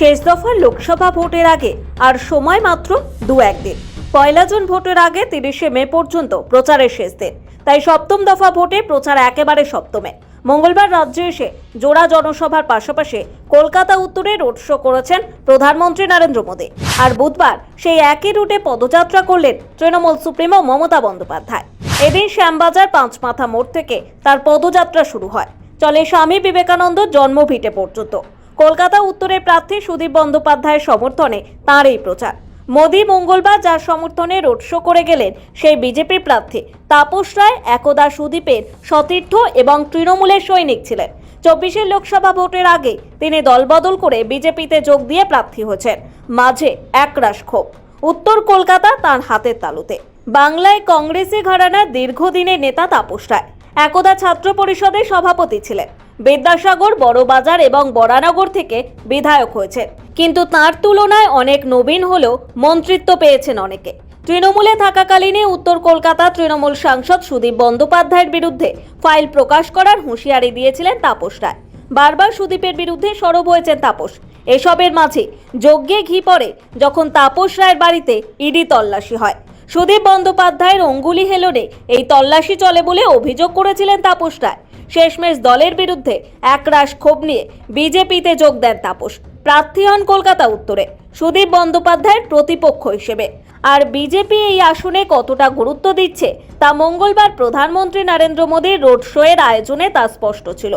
শেষ দফার লোকসভা ভোটের আগে, আর সময় মাত্র দু একদিন। পয়লা জুন ভোটের আগে তিরিশে মে পর্যন্ত প্রচারের শেষ দিন। তাই সপ্তম দফা ভোটে প্রচার একেবারে সপ্তমে। মঙ্গলবার রাজ্যে এসে জোড়া জনসভার পাশাপাশি কলকাতা উত্তরে রোড শো করেছেন প্রধানমন্ত্রী নরেন্দ্র মোদী। আর বুধবার সেই একই রুটে পদযাত্রা করলেন তৃণমূল সুপ্রিমো মমতা বন্দ্যোপাধ্যায়। এদিন শ্যামবাজার পাঁচমাথা মোড় থেকে তার পদযাত্রা শুরু হয়। চলে স্বামী বিবেকানন্দ জন্মভিটে পর্যন্ত। কলকাতা উত্তরের প্রার্থী সুদীপ বন্দ্যোপাধ্যায়ের সমর্থনে তাঁর এই প্রচার। মোদী মঙ্গলবার যার সমর্থনে রোড শো করে গেলেন সেই বিজেপি প্রার্থী তাপস রায়, একদা সুদীপের সতীর্থ এবং তৃণমূলের সৈনিক ছিলেন। চব্বিশের লোকসভা ভোটের আগে তিনি দলবদল করে বিজেপিতে যোগ দিয়ে প্রার্থী হয়েছেন। মাঝে একরাশ ক্ষোভ। উত্তর কলকাতা তার হাতের তালুতে। বাংলায় কংগ্রেসি ঘরানার দীর্ঘদিনের নেতা তাপস রায়। একদা ছাত্র পরিষদের সভাপতি ছিলেন। বিদ্যাসাগর, বড়বাজার এবং বরানগর থেকে বিধায়ক হয়েছেন কিন্তু তার তুলনায় অনেক নবীন হলেও মন্ত্রিত্ব পেয়েছেন অনেকে। তৃণমূলে থাকাকালীনই উত্তর কলকাতা তৃণমূল সাংসদ সুদীপ বন্দ্যোপাধ্যায়ের বিরুদ্ধে ফাইল প্রকাশ করার হুঁশিয়ারি দিয়েছিলেন তাপস রায়। বারবার সুদীপের বিরুদ্ধে সরব হয়েছেন তাপস। এসবের মাঝে যজ্ঞে ঘি পড়ে যখন তাপস রায়ের বাড়িতে ইডি তল্লাশি হয়। সুদীপ বন্দ্যোপাধ্যায়ের অঙ্গুলি হেলনে এই তল্লাশি চলে বলে অভিযোগ করেছিলেন তাপস রায়। শেষমেশ দলের বিরুদ্ধে একরাশ ক্ষোভ নিয়ে বিজেপিতে যোগ দেন তাপস। প্রার্থী হন কলকাতা উত্তরে, সুদীপ বন্দ্যোপাধ্যায়ের প্রতিপক্ষ হিসেবে। আর বিজেপি এই আসনে কতটা গুরুত্ব দিচ্ছে তা মঙ্গলবার প্রধানমন্ত্রী নরেন্দ্র মোদীর রোড শোয়ের আয়োজনে তা স্পষ্ট ছিল।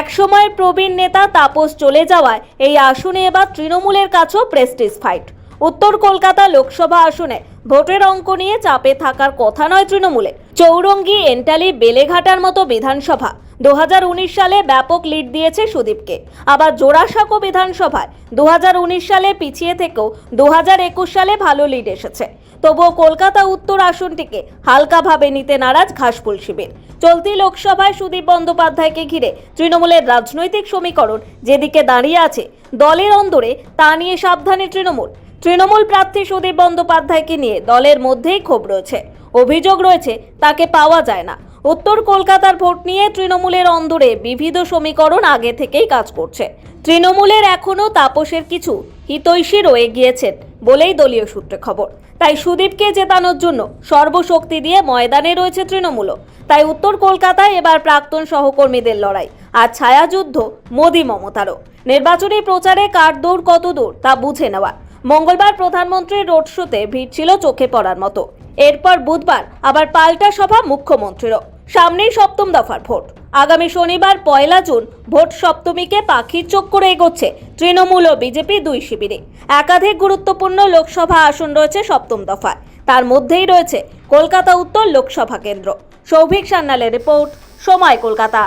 একসময়ের প্রবীণ নেতা তাপস চলে যাওয়ায় এই আসনে এবার তৃণমূলের কাছেও প্রেস্টিজ ফাইট উত্তর কলকাতা লোকসভা আসনে ভোটের অঙ্ক নিয়ে চাপে থাকার কথা নয় তৃণমূলে। চৌরঙ্গি, এন্টালি, বেলেঘাটার মতো বিধানসভা। দু হাজার উনিশ সালে ব্যাপক লিড দিয়েছে সুদীপকে। আবার জোড়াসাঁকো বিধানসভায় দু হাজার উনিশ সালে পিছিয়ে থেকেও দুহাজার একুশ সালে ভালো লিড এসেছে। তবুও কলকাতা উত্তর আসনটিকে হালকাভাবে নিতে নারাজ ঘাসফুল শিবির। চলতি লোকসভায় সুদীপ বন্দ্যোপাধ্যায়কে ঘিরে তৃণমূলের রাজনৈতিক সমীকরণ যেদিকে দাঁড়িয়ে আছে দলের অন্দরে, তা নিয়ে সাবধানে তৃণমূল। তৃণমূল প্রার্থী সুদীপ বন্দ্যোপাধ্যায়কে নিয়ে দলের মধ্যেই ক্ষোভ রয়েছে। অভিযোগ রয়েছে, তাকে পাওয়া যায় না। উত্তর কলকাতার ভোট নিয়ে তৃণমূলের অন্দরে বিবিধ সমীকরণ আগে থেকেই কাজ করছে। তৃণমূলের এখনও তাপসের কিছু হিতৈষী রয়ে গিয়েছেন বলেই দলীয় সূত্রে খবর। তাই সুদীপকে জেতানোর জন্য সর্বশক্তি দিয়ে ময়দানে রয়েছে তৃণমূলও। তাই উত্তর কলকাতায় এবার প্রাক্তন সহকর্মীদের লড়াই আর ছায়াযুদ্ধ মোদি মমতারও। নির্বাচনী প্রচারে কার দৌড় কত দূর তা বুঝে নেওয়া মঙ্গলবার প্রধানমন্ত্রীর রোড শোতে ভিড় ছিল চোখে পড়ার মতো। এরপর বুধবার আবার পাল্টা সভা মুখ্যমন্ত্রীরও। সামনেই সপ্তম দফার ভোট। আগামী শনিবার পয়লা জুন ভোট সপ্তমীকে পাখির চোখ করে এগোচ্ছে তৃণমূল ও বিজেপি দুই শিবিরে। একাধিক গুরুত্বপূর্ণ লোকসভা আসন রয়েছে সপ্তম দফায়। তার মধ্যেই রয়েছে কলকাতা উত্তর লোকসভা কেন্দ্র। সৌভিক সান্যালের রিপোর্ট, সময় কলকাতা।